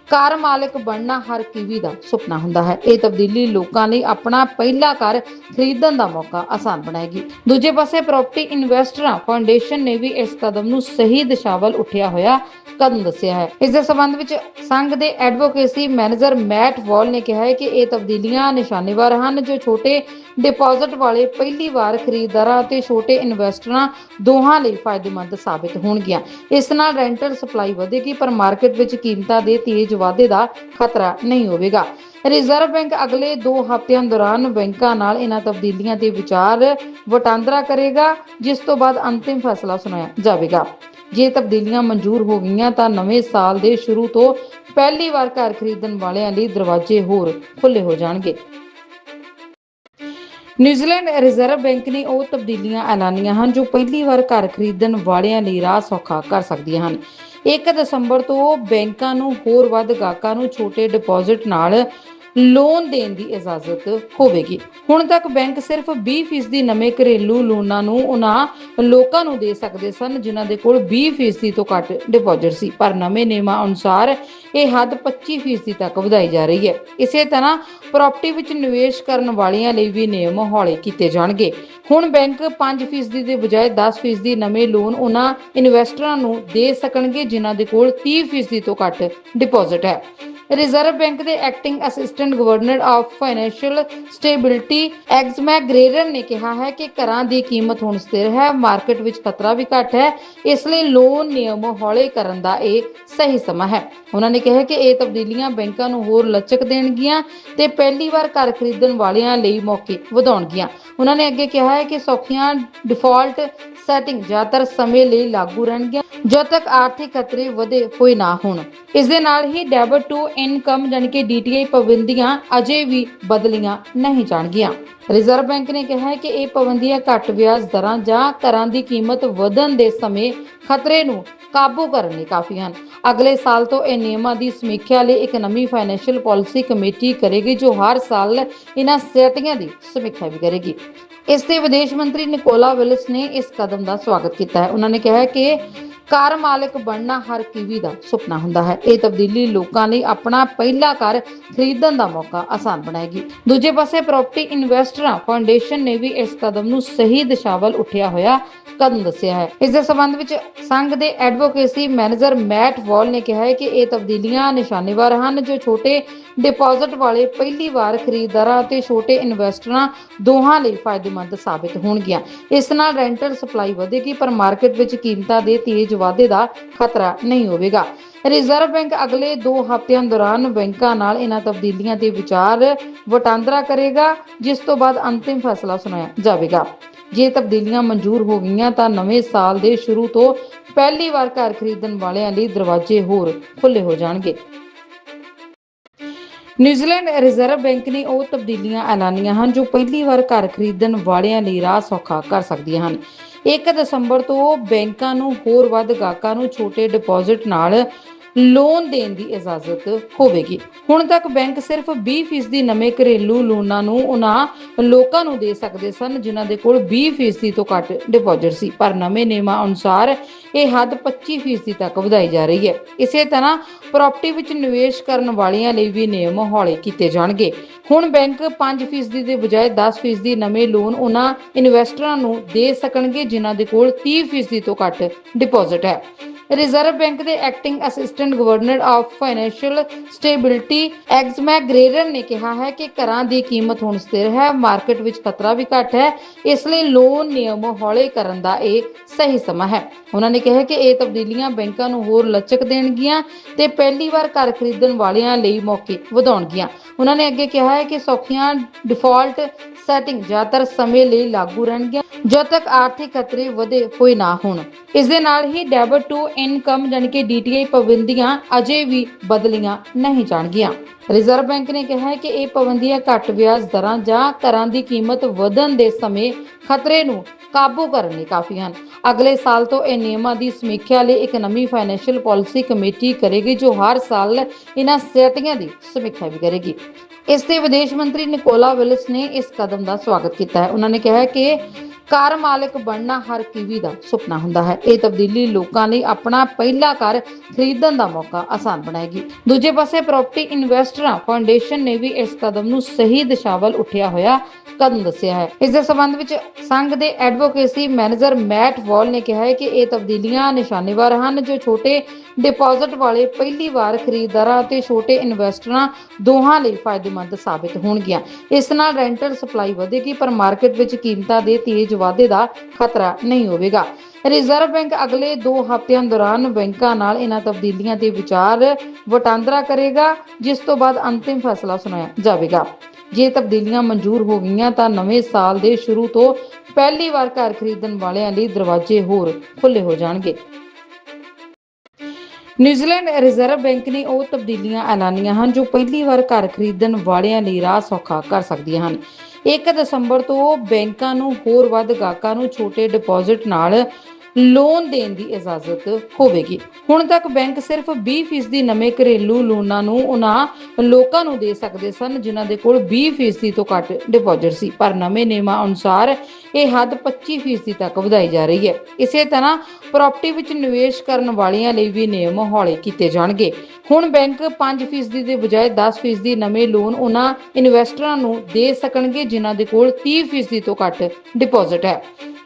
ਕਾਰ ਮਾਲਕ ਬਣਨਾ ਹਰ ਕੀਵੀ ਦਾ ਸੁਪਨਾ ਹੁੰਦਾ ਹੈ। ਇਹ ਤਬਦੀਲੀ ਲੋਕਾਂ ਲਈ ਆਪਣਾ ਪਹਿਲਾ ਘਰ ਖਰੀਦਣ ਦਾ ਮੌਕਾ ਆਸਾਨ ਬਣਾਏਗੀ। ਦੂਜੇ ਪਾਸੇ ਪ੍ਰਾਪਰਟੀ ਇਨਵੈਸਟਰਾਂ, ਫਾਊਂਡੇਸ਼ਨ ਨੇ ਵੀ ਇਸ ਕਦਮ ਨੂੰ ਸਹੀ ਦਿਸ਼ਾ ਵੱਲ ਉੱਠਿਆ ਹੋਇਆ ਕਦਮ ਦੱਸਿਆ ਹੈ। ਇਸ ਦੇ ਸੰਬੰਧ ਵਿੱਚ ਸੰਘ ਦੇ ਐਡਵੋਕੇਸੀ ਮੈਨੇਜਰ ਮੈਟ ਵਾਲ ਨੇ ਕਿਹਾ ਹੈ ਕਿ ਇਹ ਤਬਦੀਲੀਆਂ ਨਿਸ਼ਾਨੇਵਾਰ ਹਨ ਜੋ ਛੋਟੇ ਡਿਪੋਜ਼ਿਟ ਵਾਲੇ ਪਹਿਲੀ ਵਾਰ ਖਰੀਦਦਾਰਾਂ ਅਤੇ ਛੋਟੇ ਇਨਵੈਸਟਰਾਂ ਦੋਹਾਂ ਲਈ ਫਾਇਦੇ ਫਾਇਦੇਮੰਦ ਸਾਬਿਤ ਹੋਣਗੀਆਂ। ਇਸ ਨਾਲ ਰੈਂਟਲ ਸਪਲਾਈ ਵਧੇਗੀ, ਪਰ ਮਾਰਕੀਟ ਵਿੱਚ ਕੀਮਤਾਂ ਦੇ ਤੇਜ਼ ਵਾਧੇ ਦਾ ਖਤਰਾ ਨਹੀਂ ਹੋਵੇਗਾ। ਰਿਜ਼ਰਵ ਬੈਂਕ ਅਗਲੇ 2 ਹਫ਼ਤਿਆਂ ਦੌਰਾਨ ਬੈਂਕਾਂ ਨਾਲ ਇਹਨਾਂ ਤਬਦੀਲੀਆਂ ਤੇ ਵਿਚਾਰ ਵਟਾਂਦਰਾ ਕਰੇਗਾ, ਜਿਸ ਤੋਂ ਬਾਅਦ ਅੰਤਿਮ ਫੈਸਲਾ ਸੁਣਾਇਆ ਜਾਵੇਗਾ। ਜੇ ਤਬਦੀਲੀਆਂ ਮਨਜ਼ੂਰ ਹੋ ਗਈਆਂ, ਤਾਂ ਨਵੇਂ ਸਾਲ ਦੇ ਸ਼ੁਰੂ ਤੋਂ ਪਹਿਲੀ ਵਾਰ ਘਰ ਖਰੀਦਣ ਵਾਲਿਆਂ ਲਈ ਦਰਵਾਜ਼ੇ ਹੋਰ ਖੁੱਲੇ ਹੋ ਜਾਣਗੇ। ਨਿਊਜ਼ੀਲੈਂਡ ਰਿਜ਼ਰਵ ਬੈਂਕ ਨੇ ਉਹ ਤਬਦੀਲੀਆਂ ਐਲਾਨੀਆਂ ਹਨ ਜੋ ਪਹਿਲੀ ਵਾਰ ਘਰ ਖਰੀਦਣ ਵਾਲਿਆਂ ਲਈ ਰਾਹ ਸੌਖਾ ਕਰ ਸਕਦੀਆਂ ਹਨ। 1 ਦਸੰਬਰ ਤੋਂ ਬੈਂਕਾਂ ਨੂੰ ਹੋਰ ਵੱਧ ਗਾਹਕਾਂ ਨੂੰ ਛੋਟੇ ਡਿਪੋਜ਼ਿਟ ਨਾਲ ਲੋਨ ਦੇਣ ਦੀ ਇਜਾਜ਼ਤ ਹੋਵੇਗੀ। ਹੁਣ ਤੱਕ ਬੈਂਕ ਸਿਰਫ 20% ਨਵੇਂ ਘਰੇਲੂ ਲੋਨਾਂ ਨੂੰ ਉਹਨਾਂ ਲੋਕਾਂ ਨੂੰ ਦੇ ਸਕਦੇ ਸਨ, ਜਿਨ੍ਹਾਂ ਦੇ ਕੋਲ 20% ਤੋਂ ਘੱਟ ਡਿਪੋਜਿਟ ਸੀ। ਪਰ ਨਵੇਂ ਨਿਯਮਾਂ ਅਨੁਸਾਰ ਇਹ ਹੱਦ 25% ਤੱਕ ਵਧਾਈ ਜਾ ਰਹੀ ਹੈ। ਇਸੇ ਤਰ੍ਹਾਂ ਪ੍ਰਾਪਰਟੀ ਵਿੱਚ ਨਿਵੇਸ਼ ਕਰਨ ਵਾਲਿਆਂ ਲਈ ਵੀ ਨਿਯਮ ਹੌਲੇ ਕੀਤੇ ਜਾਣਗੇ। ਹੁਣ ਬੈਂਕ 5% ਦੇ ਬਜਾਏ 10% ਨਵੇਂ ਲੋਨ ਉਹਨਾਂ ਇਨਵੈਸਟਰਾਂ ਨੂੰ ਦੇ ਸਕਣਗੇ, ਜਿਨ੍ਹਾਂ ਦੇ ਕੋਲ 30% ਤੋਂ ਘੱਟ ਡਿਪਾਜ਼ਿਟ ਹੈ। ਰਿਜ਼ਰਵ ਬੈਂਕ ਦੇ acting assistant governor of financial stability ਐਗਜ਼ਮੈਕ ਗ੍ਰੇਰਰ ਨੇ ਕਿਹਾ ਹੈ ਕਿ ਘਰਾਂ ਦੀ ਕੀਮਤ ਹੁਣ ਸਥਿਰ ਹੈ ਮਾਰਕੀਟ ਵਿੱਚ ਖਤਰਾ ਵੀ ਘੱਟ ਹੈ, ਇਸ ਲਈ ਲੋਨ ਨਿਯਮ ਹੌਲੇ ਕਰਨ ਦਾ ਇਹ ਸਹੀ ਸਮਾਂ ਹੈ। ਉਹਨਾਂ ਨੇ ਕਿਹਾ ਕਿ ਇਹ ਤਬਦੀਲੀਆਂ ਬੈਂਕਾਂ ਨੂੰ ਹੋਰ ਲਚਕ ਦੇਣਗੀਆਂ ਤੇ ਪਹਿਲੀ ਵਾਰ ਘਰ ਖਰੀਦਣ ਵਾਲਿਆਂ ਲਈ ਮੌਕੇ ਵਧਾਉਣਗੀਆਂ। ਉਹਨਾਂ ਨੇ ਅੱਗੇ ਕਿਹਾ ਹੈ ਕਿ ਸੌਖੀਆਂ ਡਿਫਾਲਟ ਸੈਟਿੰਗ ਜ਼ਿਆਦਾਤਰ ਸਮੇਂ ਲਈ ਲਾਗੂ ਰਹਿਣਗੀਆਂ, ਜਦ ਤੱਕ ਆਰਥਿਕ ਖਤਰੇ ਵਧੇ ਹੋਏ ਨਾ ਹੋਣ। ਇਸ ਦੇ ਨਾਲ ਹੀ ਡੈਬਿਟ ਟੂ ਇਨਕਮ ਯਾਨੀ ਕਿ ਡੀਟੀਆਈ ਪਾਬੰਦੀਆਂ ਅਜੇ ਵੀ ਬਦਲੀਆਂ ਨਹੀਂ ਜਾਣਗੀਆਂ। ਰਿਜ਼ਰਵ ਬੈਂਕ ਨੇ ਕਿਹਾ ਹੈ ਕਿ ਇਹ ਪਾਬੰਦੀਆਂ ਘੱਟ ਵਿਆਜ ਦਰਾਂ ਜਾਂ ਘਰਾਂ ਦੀ ਕੀਮਤ ਵਧਣ ਦੇ ਸਮੇਂ ਖਤਰੇ ਨੂੰ ਕਾਬੂ ਕਰਨ ਲਈ ਕਾਫੀ ਹਨ। ਅਗਲੇ ਸਾਲ ਤੋਂ ਇਹ ਨਿਯਮਾਂ ਦੀ ਸਮੀਖਿਆ ਲਈ ਇੱਕ ਨਵੀਂ ਫਾਈਨੈਂਸ਼ੀਅਲ ਪਾਲਿਸੀ ਕਮੇਟੀ ਕਰੇਗੀ, ਜੋ ਹਰ ਸਾਲ ਇਹਨਾਂ ਸਥਿਤੀਆਂ ਦੀ ਸਮੀਖਿਆ ਵੀ ਕਰੇਗੀ। ਇਸ ਤੇ ਵਿਦੇਸ਼ ਮੰਤਰੀ ਨਿਕੋਲਾ ਵਿਲਸ ਨੇ ਇਸ ਕਦਮ ਦਾ ਸਵਾਗਤ ਕੀਤਾ ਹੈ। ਉਹਨਾਂ ਨੇ ਕਿਹਾ ਕਿ ਕਾਰ ਮਾਲਕ ਬਣਨਾ ਹਰ ਕੀਵੀ ਦਾ ਸੁਪਨਾ ਹੁੰਦਾ ਹੈ। ਇਹ ਤਬਦੀਲੀ ਲੋਕਾਂ ਲਈ ਆਪਣਾ ਪਹਿਲਾ ਘਰ ਖਰੀਦਣ ਦਾ ਮੌਕਾ ਆਸਾਨ ਬਣਾਏਗੀ। ਦੂਜੇ ਪਾਸੇ ਪ੍ਰਾਪਰਟੀ ਇਨਵੈਸਟਰਾਂ, ਫਾਊਂਡੇਸ਼ਨ ਨੇ ਵੀ ਇਸ ਕਦਮ ਨੂੰ ਸਹੀ ਦਿਸ਼ਾ ਵੱਲ ਉੱਠਿਆ ਹੋਇਆ ਕਦਮ ਦੱਸਿਆ ਹੈ। ਇਸ ਦੇ ਸੰਬੰਧ ਵਿੱਚ ਸੰਘ ਦੇ ਐਡਵੋਕੇਸੀ ਮੈਨੇਜਰ ਮੈਟ ਵਾਲ ਨੇ ਕਿਹਾ ਹੈ ਕਿ ਇਹ ਤਬਦੀਲੀਆਂ ਨਿਸ਼ਾਨੇਵਾਰ ਹਨ ਜੋ ਛੋਟੇ ਡਿਪੋਜ਼ਿਟ ਵਾਲੇ ਪਹਿਲੀ ਵਾਰ ਖਰੀਦਦਾਰਾਂ ਅਤੇ ਛੋਟੇ ਇਨਵੈਸਟਰਾਂ ਦੋਹਾਂ ਲਈ ਫਾਇਦੇਮੰਦ ਸਾਬਿਤ ਹੋਣਗੀਆਂ। ਇਸ ਨਾਲ ਰੈਂਟਲ ਸਪਲਾਈ ਵਧੇਗੀ, ਪਰ ਮਾਰਕੀਟ ਵਿੱਚ ਕੀਮਤਾਂ ਦੇ ਤੇਜ਼ ਵਾਧੇ ਦਾ ਖਤਰਾ ਨਹੀਂ ਹੋਵੇਗਾ। ਰਿਜ਼ਰਵ ਬੈਂਕ ਅਗਲੇ 2 ਹਫ਼ਤਿਆਂ ਦੌਰਾਨ ਬੈਂਕਾਂ ਨਾਲ ਇਹਨਾਂ ਤਬਦੀਲੀਆਂ ਦੇ ਵਿਚਾਰ ਵਟਾਂਦਰਾ ਕਰੇਗਾ, ਜਿਸ ਤੋਂ ਬਾਅਦ ਅੰਤਿਮ ਫੈਸਲਾ ਸੁਣਾਇਆ ਜਾਵੇਗਾ। ਜੇ ਤਬਦੀਲੀਆਂ ਮਨਜ਼ੂਰ ਹੋ ਗਈਆਂ, ਤਾਂ ਨਵੇਂ ਸਾਲ ਦੇ ਸ਼ੁਰੂ ਤੋਂ ਪਹਿਲੀ ਵਾਰ ਘਰ ਖਰੀਦਣ ਵਾਲਿਆਂ ਲਈ ਦਰਵਾਜ਼ੇ ਹੋਰ ਖੁੱਲੇ ਹੋ ਜਾਣਗੇ। ਨਿਊਜ਼ੀਲੈਂਡ ਰਿਜ਼ਰਵ ਬੈਂਕ ਨੇ ਉਹ ਤਬਦੀਲੀਆਂ ਐਲਾਨੀਆਂ ਹਨ ਜੋ ਪਹਿਲੀ ਵਾਰ ਘਰ ਖਰੀਦਣ ਵਾਲਿਆਂ ਲਈ ਰਾਹ ਸੌਖਾ ਕਰ ਸਕਦੀਆਂ ਹਨ। 1 ਦਸੰਬਰ ਤੋਂ ਬੈਂਕਾਂ ਨੂੰ ਹੋਰ ਵੱਧ ਗਾਹਕਾਂ ਨੂੰ ਛੋਟੇ ਡਿਪੋਜ਼ਿਟ ਨਾਲ ਲੋਨ ਦੇਣ ਦੀ ਇਜਾਜ਼ਤ ਹੋਵੇਗੀ। ਹੁਣ ਤੱਕ ਬੈਂਕ ਸਿਰਫ 20% ਨਵੇਂ ਘਰੇਲੂ ਲੋਨਾਂ ਨੂੰ ਉਹਨਾਂ ਲੋਕਾਂ ਨੂੰ ਦੇ ਸਕਦੇ ਸਨ, ਜਿਨ੍ਹਾਂ ਦੇ ਕੋਲ 20% ਤੋਂ ਘੱਟ ਡਿਪਾਜ਼ਿਟ ਸੀ। ਪਰ ਨਵੇਂ ਨਿਯਮਾਂ ਅਨੁਸਾਰ ਇਹ ਹੱਦ 25% ਤੱਕ ਵਧਾਈ ਜਾ ਰਹੀ ਹੈ। ਇਸੇ ਤਰ੍ਹਾਂ ਪ੍ਰਾਪਰਟੀ ਵਿੱਚ ਨਿਵੇਸ਼ ਕਰਨ ਵਾਲਿਆਂ ਲਈ ਵੀ ਨਿਯਮ ਹੌਲੇ ਕੀਤੇ ਜਾਣਗੇ। ਹੁਣ ਬੈਂਕ 5% ਦੇ ਬਜਾਏ 10% ਨਵੇਂ ਲੋਨ ਉਹਨਾਂ ਇਨਵੈਸਟਰਾਂ ਨੂੰ ਦੇ ਸਕਣਗੇ, ਜਿਨ੍ਹਾਂ ਦੇ ਕੋਲ 30% ਤੋਂ ਘੱਟ ਡਿਪੋਜ਼ਿਟ ਹੈ। ਰਿਜ਼ਰਵ ਬੈਂਕ ਦੇ acting assistant governor of financial stability ਐਗਜ਼ਮੈਕ ਗ੍ਰੇਰਰ ਨੇ ਕਿਹਾ ਹੈ ਕਿ ਘਰਾਂ ਦੀ ਕੀਮਤ ਹੁਣ ਸਥਿਰ ਹੈ, ਮਾਰਕੀਟ ਵਿੱਚ ਖਤਰਾ ਵੀ ਘੱਟ ਹੈ, ਇਸ ਲਈ ਲੋਨ ਨਿਯਮ ਹੌਲੇ ਕਰਨ ਦਾ ਇਹ ਸਹੀ ਸਮਾਂ ਹੈ। ਉਹਨਾਂ ਨੇ ਕਿਹਾ ਕਿ ਇਹ ਤਬਦੀਲੀਆਂ ਬੈਂਕਾਂ ਨੂੰ ਹੋਰ ਲਚਕ ਦੇਣਗੀਆਂ ਤੇ ਪਹਿਲੀ ਵਾਰ ਘਰ ਖਰੀਦਣ ਵਾਲਿਆਂ ਲਈ ਮੌਕੇ ਵਧਾਉਣਗੀਆਂ। ਉਹਨਾਂ ਨੇ ਅੱਗੇ ਕਿਹਾ ਹੈ ਕਿ ਸੌਖੀਆਂ ਡਿਫਾਲਟ ਸੈਟਿੰਗ ਜ਼ਿਆਦਾਤਰ ਸਮੇਂ ਲਈ ਲਾਗੂ ਰਹਿਣਗੀਆਂ, ਜਦ ਤੱਕ ਆਰਥਿਕ ਖਤਰੇ ਵਧੇ ਹੋਏ ਨਾ ਹੋਣ। ਇਸ ਦੇ ਨਾਲ ਹੀ ਡੈਬਿਟ ਟੂ ਇਨਕਮ ਯਾਨੀ ਕਿ ਡੀਟੀਆਈ ਪਾਬੰਦੀਆਂ ਅਜੇ ਵੀ ਬਦਲੀਆਂ ਨਹੀਂ ਜਾਣਗੀਆਂ। ਰਿਜ਼ਰਵ ਬੈਂਕ ਨੇ ਕਿਹਾ ਹੈ ਕਿ ਇਹ ਪਾਬੰਦੀਆਂ ਘੱਟ ਵਿਆਜ ਦਰਾਂ ਜਾਂ ਘਰਾਂ ਦੀ ਕੀਮਤ ਵਧਣ ਦੇ ਸਮੇਂ ਖਤਰੇ ਨੂੰ ਕਾਬੂ ਕਰਨ ਲਈ ਕਾਫੀ ਹਨ। ਅਗਲੇ ਸਾਲ ਤੋਂ ਇਹ ਨਿਯਮਾਂ ਦੀ ਸਮੀਖਿਆ ਲਈ ਇੱਕ ਨਵੀਂ ਫਾਈਨੈਂਸ਼ੀਅਲ ਪਾਲਿਸੀ ਕਮੇਟੀ ਕਰੇਗੀ, ਜੋ ਹਰ ਸਾਲ ਇਹਨਾਂ ਸਥਿਤੀਆਂ ਦੀ ਸਮੀਖਿਆ ਵੀ ਕਰੇਗੀ। ਇਸ ਤੇ ਵਿਦੇਸ਼ ਮੰਤਰੀ ਨਿਕੋਲਾ ਵਿਲਸ ਨੇ ਇਸ ਕਦਮ ਦਾ ਸਵਾਗਤ ਕੀਤਾ ਹੈ। ਉਹਨਾਂ ਨੇ ਕਿਹਾ ਕਿ ਕਾਰ ਮਾਲਕ ਬਣਨਾ ਹਰ ਕੀਵੀ ਦਾ ਸੁਪਨਾ ਹੁੰਦਾ ਹੈ। ਇਹ ਤਬਦੀਲੀ ਲੋਕਾਂ ਲਈ ਆਪਣਾ ਪਹਿਲਾ ਘਰ ਖਰੀਦਣ ਦਾ ਮੌਕਾ ਆਸਾਨ ਬਣਾਏਗੀ। ਦੂਜੇ ਪਾਸੇ ਪ੍ਰਾਪਰਟੀ ਇਨਵੈਸਟਰਾਂ ਫਾਊਂਡੇਸ਼ਨ ਨੇ ਵੀ ਇਸ ਕਦਮ ਨੂੰ ਸਹੀ ਦਿਸ਼ਾ ਵੱਲ ਉੱਠਿਆ ਹੋਇਆ ਕਦਮ ਦੱਸਿਆ ਹੈ। ਇਸ ਦੇ ਸੰਬੰਧ ਵਿੱਚ ਸੰਘ ਦੇ ਐਡਵੋਕੇਸੀ ਮੈਨੇਜਰ ਮੈਟ ਵਾਲ ਨੇ ਕਿਹਾ ਹੈ ਕਿ ਇਹ ਤਬਦੀਲੀਆਂ ਨਿਸ਼ਾਨੇਵਾਰ ਹਨ ਜੋ ਛੋਟੇ ਡਿਪੋਜ਼ਿਟ ਵਾਲੇ ਪਹਿਲੀ ਵਾਰ ਖਰੀਦਦਾਰਾਂ ਅਤੇ ਛੋਟੇ ਇਨਵੈਸਟਰਾਂ ਦੋਹਾਂ ਲਈ ਫਾਇਦੇ ਫਾਇਦੇਮੰਦ ਸਾਬਿਤ ਹੋਣਗੀਆਂ। ਇਸ ਨਾਲ ਰੈਂਟਲ ਸਪਲਾਈ ਵਧੇਗੀ, ਪਰ ਮਾਰਕੀਟ ਵਿੱਚ ਕੀਮਤਾਂ ਦੇ ਤੇਜ਼ ਵਾਧੇ ਦਾ ਖਤਰਾ ਨਹੀਂ ਹੋਵੇਗਾ। ਰਿਜ਼ਰਵ ਬੈਂਕ ਅਗਲੇ 2 ਹਫ਼ਤਿਆਂ ਦੌਰਾਨ ਬੈਂਕਾਂ ਨਾਲ ਇਹਨਾਂ ਤਬਦੀਲੀਆਂ ਤੇ ਵਿਚਾਰ ਵਟਾਂਦਰਾ ਕਰੇਗਾ, ਜਿਸ ਤੋਂ ਬਾਅਦ ਅੰਤਿਮ ਫੈਸਲਾ ਸੁਣਾਇਆ ਜਾਵੇਗਾ। ਜੇ ਤਬਦੀਲੀਆਂ ਮਨਜ਼ੂਰ ਹੋ ਗਈਆਂ, ਤਾਂ ਨਵੇਂ ਸਾਲ ਦੇ ਸ਼ੁਰੂ ਤੋਂ ਪਹਿਲੀ ਵਾਰ ਘਰ ਖਰੀਦਣ ਵਾਲਿਆਂ ਲਈ ਦਰਵਾਜ਼ੇ ਹੋਰ ਖੁੱਲੇ ਹੋ ਜਾਣਗੇ। ਨਿਊਜ਼ੀਲੈਂਡ ਰਿਜ਼ਰਵ ਬੈਂਕ ਨੇ ਉਹ ਤਬਦੀਲੀਆਂ ਐਲਾਨੀਆਂ ਹਨ ਜੋ ਪਹਿਲੀ ਵਾਰ ਘਰ ਖਰੀਦਣ ਵਾਲਿਆਂ ਲਈ ਰਾਹ ਸੌਖਾ ਕਰ ਸਕਦੀਆਂ ਹਨ। 1 ਦਸੰਬਰ ਤੋਂ ਬੈਂਕਾਂ ਨੂੰ ਹੋਰ ਵੱਧ ਗਾਹਕਾਂ ਨੂੰ ਛੋਟੇ ਡਿਪੋਜ਼ਿਟ ਨਾਲ ਲੋਨ ਦੇਣ ਦੀ ਇਜਾਜ਼ਤ ਹੋਵੇਗੀ। ਹੁਣ ਤੱਕ ਬੈਂਕ ਸਿਰਫ 20% ਨਵੇਂ ਘਰੇਲੂ ਲੋਨਾਂ ਨੂੰ ਉਹਨਾਂ ਲੋਕਾਂ ਨੂੰ ਦੇ ਸਕਦੇ ਸਨ, ਜਿਨ੍ਹਾਂ ਦੇ ਕੋਲ 20% ਤੋਂ ਘੱਟ ਡਿਪੋਜਿਟ ਸੀ। ਪਰ ਨਵੇਂ ਨਿਯਮਾਂ ਅਨੁਸਾਰ ਇਹ ਹੱਦ 25% ਤੱਕ ਵਧਾਈ ਜਾ ਰਹੀ ਹੈ। ਇਸੇ ਤਰ੍ਹਾਂ ਪ੍ਰਾਪਰਟੀ ਵਿੱਚ ਨਿਵੇਸ਼ ਕਰਨ ਵਾਲਿਆਂ ਲਈ ਵੀ ਨਿਯਮ ਹੌਲੇ ਕੀਤੇ ਜਾਣਗੇ। ਹੁਣ ਬੈਂਕ 5% ਦੇ ਬਜਾਏ 10% ਨਵੇਂ ਲੋਨ ਉਹਨਾਂ ਇਨਵੈਸਟਰਾਂ ਨੂੰ ਦੇ ਸਕਣਗੇ, ਜਿਨ੍ਹਾਂ ਦੇ ਕੋਲ 30% ਤੋਂ ਘੱਟ ਡਿਪਾਜ਼ਿਟ ਹੈ।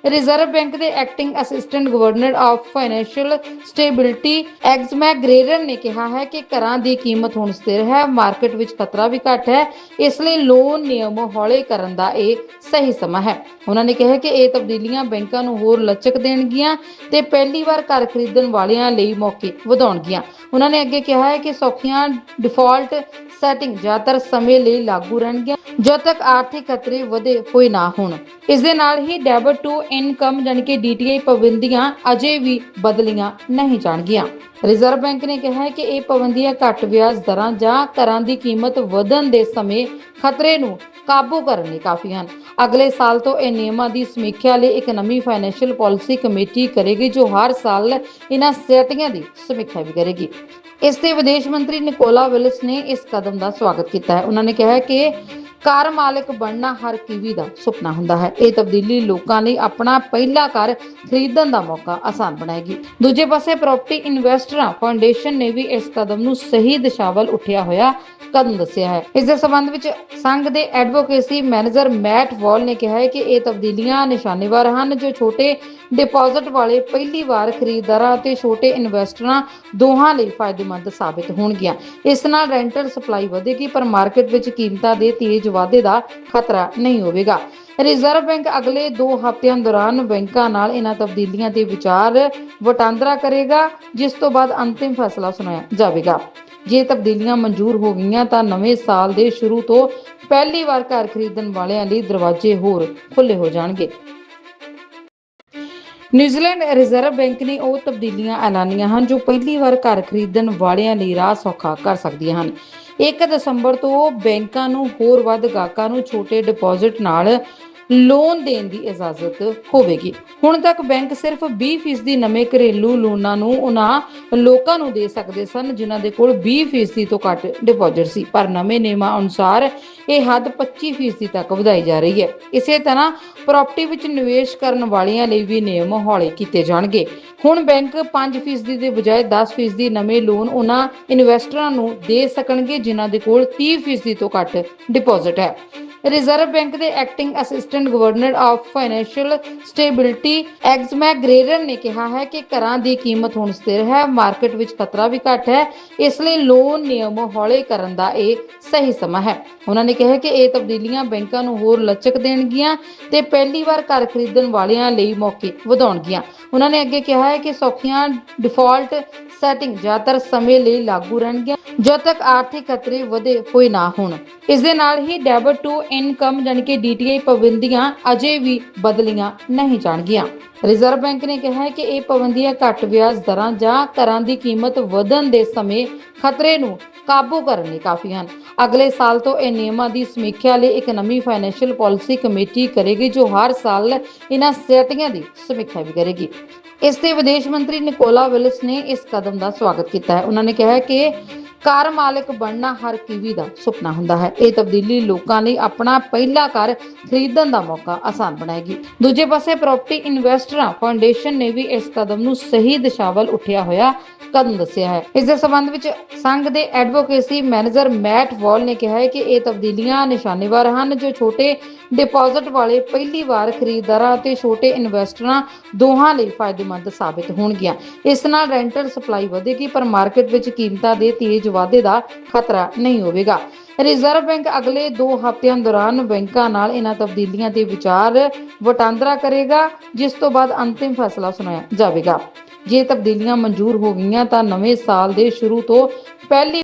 ਰਿਜ਼ਰਵ ਬੈਂਕ ਦੇ acting assistant governor of financial stability ਐਗਜ਼ਮੈਕ ਗ੍ਰੇਰਰ ਨੇ ਕਿਹਾ ਹੈ ਕਿ ਘਰਾਂ ਦੀ ਕੀਮਤ ਹੁਣ ਸਥਿਰ ਹੈ ਮਾਰਕੀਟ ਵਿੱਚ ਖਤਰਾ ਵੀ ਘੱਟ ਹੈ, ਇਸ ਲਈ ਲੋਨ ਨਿਯਮ ਹੌਲੇ ਕਰਨ ਦਾ ਇਹ ਸਹੀ ਸਮਾਂ ਹੈ। ਉਹਨਾਂ ਨੇ ਕਿਹਾ ਕਿ ਇਹ ਤਬਦੀਲੀਆਂ ਬੈਂਕਾਂ ਨੂੰ ਹੋਰ ਲਚਕ ਦੇਣਗੀਆਂ ਤੇ ਪਹਿਲੀ ਵਾਰ ਘਰ ਖਰੀਦਣ ਵਾਲਿਆਂ ਲਈ ਮੌਕੇ ਵਧਾਉਣਗੀਆਂ। ਉਹਨਾਂ ਨੇ ਅੱਗੇ ਕਿਹਾ ਹੈ ਕਿ ਸੌਖੀਆਂ ਡਿਫਾਲਟ ਸੈਟਿੰਗ ਜ਼ਿਆਦਾਤਰ ਸਮੇਂ ਲਈ ਲਾਗੂ ਰਹਿਣਗੀਆਂ, ਜਦ ਤੱਕ ਆਰਥਿਕ ਖਤਰੇ ਵਧੇ ਹੋਏ ਨਾ ਹੋਣ। ਇਸ ਦੇ ਨਾਲ ਹੀ ਡੈਬਿਟ ਟੂ ਇਨਕਮ ਯਾਨੀ ਕਿ ਡੀਟੀਆਈ ਪਾਬੰਦੀਆਂ ਅਜੇ ਵੀ ਬਦਲੀਆਂ ਨਹੀਂ ਜਾਣਗੀਆਂ। ਰਿਜ਼ਰਵ ਬੈਂਕ ਨੇ ਕਿਹਾ ਹੈ ਕਿ ਇਹ ਪਾਬੰਦੀਆਂ ਘੱਟ ਵਿਆਜ ਦਰਾਂ ਜਾਂ ਘਰਾਂ ਦੀ ਕੀਮਤ ਵਧਣ ਦੇ ਸਮੇਂ ਖਤਰੇ ਨੂੰ ਕਾਬੂ ਕਰਨ ਲਈ ਕਾਫੀ ਹਨ। ਅਗਲੇ ਸਾਲ ਤੋਂ ਇਹ ਨਿਯਮਾਂ ਦੀ ਸਮੀਖਿਆ ਲਈ ਇੱਕ ਨਵੀਂ ਫਾਈਨੈਂਸ਼ੀਅਲ ਪਾਲਿਸੀ ਕਮੇਟੀ ਕਰੇਗੀ, ਜੋ ਹਰ ਸਾਲ ਇਹਨਾਂ ਸਥਿਤੀਆਂ ਦੀ ਸਮੀਖਿਆ ਵੀ ਕਰੇਗੀ। ਇਸ ਤੇ ਵਿਦੇਸ਼ ਮੰਤਰੀ ਨਿਕੋਲਾ ਵਿਲਸ ਨੇ ਇਸ ਕਦਮ ਦਾ ਸਵਾਗਤ ਕੀਤਾ ਹੈ। ਉਹਨਾਂ ਨੇ ਕਿਹਾ ਕਿ ਕਾਰ ਮਾਲਕ ਬਣਨਾ ਹਰ ਕੀਵੀ ਦਾ ਸੁਪਨਾ ਹੁੰਦਾ ਹੈ। ਇਹ ਤਬਦੀਲੀ ਲੋਕਾਂ ਲਈ ਆਪਣਾ ਪਹਿਲਾ ਘਰ ਖਰੀਦਣ ਦਾ ਮੌਕਾ ਆਸਾਨ ਬਣਾਏਗੀ। ਦੂਜੇ ਪਾਸੇ ਪ੍ਰਾਪਰਟੀ ਇਨਵੈਸਟਰਾਂ ਫਾਊਂਡੇਸ਼ਨ ਨੇ ਵੀ ਇਸ ਕਦਮ ਨੂੰ ਸਹੀ ਦਿਸ਼ਾ ਵੱਲ ਉੱਠਿਆ ਹੋਇਆ ਕਦਮ ਦੱਸਿਆ ਹੈ। ਇਸ ਦੇ ਸੰਬੰਧ ਵਿੱਚ ਸੰਘ ਦੇ ਐਡਵੋਕੇਸੀ ਮੈਨੇਜਰ ਮੈਟ ਵਾਲ ਨੇ ਕਿਹਾ ਹੈ ਕਿ ਇਹ ਤਬਦੀਲੀਆਂ ਨਿਸ਼ਾਨੇਵਾਰ ਹਨ ਜੋ ਛੋਟੇ ਡਿਪੋਜ਼ਿਟ ਵਾਲੇ ਪਹਿਲੀ ਵਾਰ ਖਰੀਦਦਾਰਾਂ ਅਤੇ ਛੋਟੇ ਇਨਵੈਸਟਰਾਂ ਦੋਹਾਂ ਲਈ ਫਾਇਦੇਮੰਦ ਸਾਬਿਤ ਹੋਣਗੀਆਂ। ਇਸ ਨਾਲ ਰੈਂਟਲ ਸਪਲਾਈ ਵਧੇਗੀ ਪਰ ਮਾਰਕੀਟ ਵਿੱਚ ਕੀਮਤਾਂ ਦੇ ਤੇਜ਼ ਵਾਧੇ ਦਾ ਖਤਰਾ ਨਹੀਂ ਹੋਵੇਗਾ। ਰਿਜ਼ਰਵ ਬੈਂਕ ਅਗਲੇ 2 ਹਫ਼ਤਿਆਂ ਦੌਰਾਨ ਬੈਂਕਾਂ ਨਾਲ ਇਹਨਾਂ ਤਬਦੀਲੀਆਂ ਤੇ ਵਿਚਾਰ ਵਟਾਂਦਰਾ ਕਰੇਗਾ, ਜਿਸ ਤੋਂ ਬਾਅਦ ਅੰਤਿਮ ਫੈਸਲਾ ਸੁਣਾਇਆ ਜਾਵੇਗਾ। ਜੇ ਤਬਦੀਲੀਆਂ ਮਨਜ਼ੂਰ ਹੋ ਗਈਆਂ, ਤਾਂ ਨਵੇਂ ਸਾਲ ਦੇ ਸ਼ੁਰੂ ਤੋਂ ਪਹਿਲੀ ਵਾਰ ਘਰ ਖਰੀਦਣ ਵਾਲਿਆਂ ਲਈ ਦਰਵਾਜ਼ੇ ਹੋਰ ਖੁੱਲੇ ਹੋ ਜਾਣਗੇ। ਨਿਊਜ਼ੀਲੈਂਡ ਰਿਜ਼ਰਵ ਬੈਂਕ ਨੇ ਉਹ ਤਬਦੀਲੀਆਂ ਐਲਾਨੀਆਂ ਹਨ ਜੋ ਪਹਿਲੀ ਵਾਰ ਘਰ ਖਰੀਦਣ ਵਾਲਿਆਂ ਲਈ ਰਾਹ ਸੌਖਾ ਕਰ ਸਕਦੀਆਂ ਹਨ। 1 ਦਸੰਬਰ ਤੋਂ ਬੈਂਕਾਂ ਨੂੰ ਹੋਰ ਵੱਧ ਗਾਹਕਾਂ ਨੂੰ ਛੋਟੇ ਡਿਪੋਜ਼ਿਟ ਨਾਲ ਲੋਨ ਦੇਣ ਦੀ ਇਜਾਜ਼ਤ ਹੋਵੇਗੀ। ਹੁਣ ਤੱਕ ਬੈਂਕ ਸਿਰਫ 20% ਨਵੇਂ ਘਰੇਲੂ ਲੋਨਾਂ ਨੂੰ ਉਹਨਾਂ ਲੋਕਾਂ ਨੂੰ ਦੇ ਸਕਦੇ ਸਨ, ਜਿਨ੍ਹਾਂ ਦੇ ਕੋਲ 20% ਤੋਂ ਘੱਟ ਡਿਪਾਜ਼ਿਟ ਸੀ। ਪਰ ਨਵੇਂ ਨਿਯਮਾਂ ਅਨੁਸਾਰ ਇਹ ਹੱਦ 25% ਤੱਕ ਵਧਾਈ ਜਾ ਰਹੀ ਹੈ। ਇਸੇ ਤਰ੍ਹਾਂ ਪ੍ਰਾਪਰਟੀ ਵਿੱਚ ਨਿਵੇਸ਼ ਕਰਨ ਵਾਲਿਆਂ ਲਈ ਵੀ ਨਿਯਮ ਹੌਲੇ ਕੀਤੇ ਜਾਣਗੇ। ਹੁਣ ਬੈਂਕ 5% ਦੇ ਬਜਾਏ 10% ਨਵੇਂ ਲੋਨ ਉਹਨਾਂ ਇਨਵੈਸਟਰਾਂ ਨੂੰ ਦੇ ਸਕਣਗੇ, ਜਿਨ੍ਹਾਂ ਦੇ ਕੋਲ 30% ਤੋਂ ਘੱਟ ਡਿਪੋਜ਼ਿਟ ਹੈ। ਰਿਜ਼ਰਵ ਬੈਂਕ ਦੇ acting assistant governor of financial stability ਐਗਜ਼ਮੈਕ ਗ੍ਰੇਰਰ ਨੇ ਕਿਹਾ ਹੈ ਕਿ ਘਰਾਂ ਦੀ ਕੀਮਤ ਹੁਣ ਸਥਿਰ ਹੈ, ਮਾਰਕੀਟ ਵਿੱਚ ਖਤਰਾ ਵੀ ਘੱਟ ਹੈ, ਇਸ ਲਈ ਲੋਨ ਨਿਯਮ ਹੌਲੇ ਕਰਨ ਦਾ ਇਹ ਸਹੀ ਸਮਾਂ ਹੈ। ਉਹਨਾਂ ਨੇ ਕਿਹਾ ਕਿ ਇਹ ਤਬਦੀਲੀਆਂ ਬੈਂਕਾਂ ਨੂੰ ਹੋਰ ਲਚਕ ਦੇਣਗੀਆਂ ਤੇ ਪਹਿਲੀ ਵਾਰ ਘਰ ਖਰੀਦਣ ਵਾਲਿਆਂ ਲਈ ਮੌਕੇ ਵਧਾਉਣਗੀਆਂ। ਉਹਨਾਂ ਨੇ ਅੱਗੇ ਕਿਹਾ ਹੈ ਕਿ ਸੌਖੀਆਂ ਡਿਫਾਲਟ ਸੈਟਿੰਗ ਜ਼ਿਆਦਾਤਰ ਸਮੇਂ ਲਈ ਲਾਗੂ ਰਹਿਣਗੀਆਂ, ਜਦ ਤੱਕ ਆਰਥਿਕ ਖਤਰੇ ਵਧੇ ਹੋਏ ਨਾ ਹੋਣ। ਇਸ ਦੇ ਨਾਲ ਹੀ ਡੈਬਿਟ ਟੂ ਇਨਕਮ ਯਾਨੀ ਕਿ ਡੀਟੀਆਈ ਪਾਬੰਦੀਆਂ ਅਜੇ ਵੀ ਬਦਲੀਆਂ ਨਹੀਂ ਜਾਣਗੀਆਂ। ਰਿਜ਼ਰਵ ਬੈਂਕ ਨੇ ਕਿਹਾ ਹੈ ਕਿ ਇਹ ਪਾਬੰਦੀਆਂ ਘੱਟ ਵਿਆਜ ਦਰਾਂ ਜਾਂ ਘਰਾਂ ਦੀ ਕੀਮਤ ਵਧਣ ਦੇ ਸਮੇਂ ਖਤਰੇ ਨੂੰ ਕਾਬੂ ਕਰਨ ਲਈ ਕਾਫੀ ਹਨ। ਅਗਲੇ ਸਾਲ ਤੋਂ ਇਹ ਨਿਯਮਾਂ ਦੀ ਸਮੀਖਿਆ ਲਈ ਇੱਕ ਨਵੀਂ ਫਾਈਨੈਂਸ਼ੀਅਲ ਪਾਲਿਸੀ ਕਮੇਟੀ ਕਰੇਗੀ, ਜੋ ਹਰ ਸਾਲ ਇਹਨਾਂ ਸਥਿਤੀਆਂ ਦੀ ਸਮੀਖਿਆ ਵੀ ਕਰੇਗੀ। ਇਸ ਤੇ ਵਿਦੇਸ਼ ਮੰਤਰੀ ਨਿਕੋਲਾ ਵਿਲਸ ਨੇ ਇਸ ਕਦਮ ਦਾ ਸਵਾਗਤ ਕੀਤਾ ਹੈ। ਉਹਨਾਂ ਨੇ ਕਿਹਾ ਕਿ ਕਾਰ ਮਾਲਕ ਬਣਨਾ ਹਰ ਕੀਵੀ ਦਾ ਸੁਪਨਾ ਹੁੰਦਾ ਹੈ। ਇਹ ਤਬਦੀਲੀ ਲੋਕਾਂ ਲਈ ਆਪਣਾ ਪਹਿਲਾ ਘਰ ਖਰੀਦਣ ਦਾ ਮੌਕਾ ਆਸਾਨ ਬਣਾਏਗੀ। ਦੂਜੇ ਪਾਸੇ ਪ੍ਰਾਪਰਟੀ ਇਨਵੈਸਟਰਾਂ ਫਾਊਂਡੇਸ਼ਨ ਨੇ ਵੀ ਇਸ ਕਦਮ ਨੂੰ ਸਹੀ ਦਿਸ਼ਾ ਵੱਲ ਉੱਠਿਆ ਹੋਇਆ ਕਦਮ ਦੱਸਿਆ ਹੈ। ਇਸ ਦੇ ਸੰਬੰਧ ਵਿੱਚ ਸੰਘ ਦੇ ਐਡਵੋਕੇਸੀ ਮੈਨੇਜਰ ਮੈਟ ਵਾਲ ਨੇ ਕਿਹਾ ਹੈ ਕਿ ਇਹ ਤਬਦੀਲੀਆਂ ਨਿਸ਼ਾਨੇਵਾਰ ਹਨ ਜੋ ਛੋਟੇ ਡਿਪੋਜ਼ਿਟ ਵਾਲੇ ਪਹਿਲੀ ਵਾਰ ਖਰੀਦਦਾਰਾਂ ਅਤੇ ਛੋਟੇ ਇਨਵੈਸਟਰਾਂ ਦੋਹਾਂ ਲਈ ਫਾਇਦੇ ਫਾਇਦੇਮੰਦ ਸਾਬਿਤ ਹੋਣਗੀਆਂ। ਇਸ ਨਾਲ ਰੈਂਟਲ ਸਪਲਾਈ ਵਧੇਗੀ, ਪਰ ਮਾਰਕੀਟ ਵਿੱਚ ਕੀਮਤਾਂ ਦੇ ਤੇਜ਼ ਵਾਧੇ ਦਾ ਖਤਰਾ ਨਹੀਂ ਹੋਵੇਗਾ। ਰਿਜ਼ਰਵ ਬੈਂਕ ਅਗਲੇ 2 ਹਫ਼ਤਿਆਂ ਦੌਰਾਨ ਬੈਂਕਾਂ ਨਾਲ ਇਹਨਾਂ ਤਬਦੀਲੀਆਂ ਤੇ ਵਿਚਾਰ ਵਟਾਂਦਰਾ ਕਰੇਗਾ, ਜਿਸ ਤੋਂ ਬਾਅਦ ਅੰਤਿਮ ਫੈਸਲਾ ਸੁਣਾਇਆ ਜਾਵੇਗਾ। ਜੇ ਤਬਦੀਲੀਆਂ ਮਨਜ਼ੂਰ ਹੋ ਗਈਆਂ, ਤਾਂ ਨਵੇਂ ਸਾਲ ਦੇ ਸ਼ੁਰੂ ਤੋਂ ਪਹਿਲੀ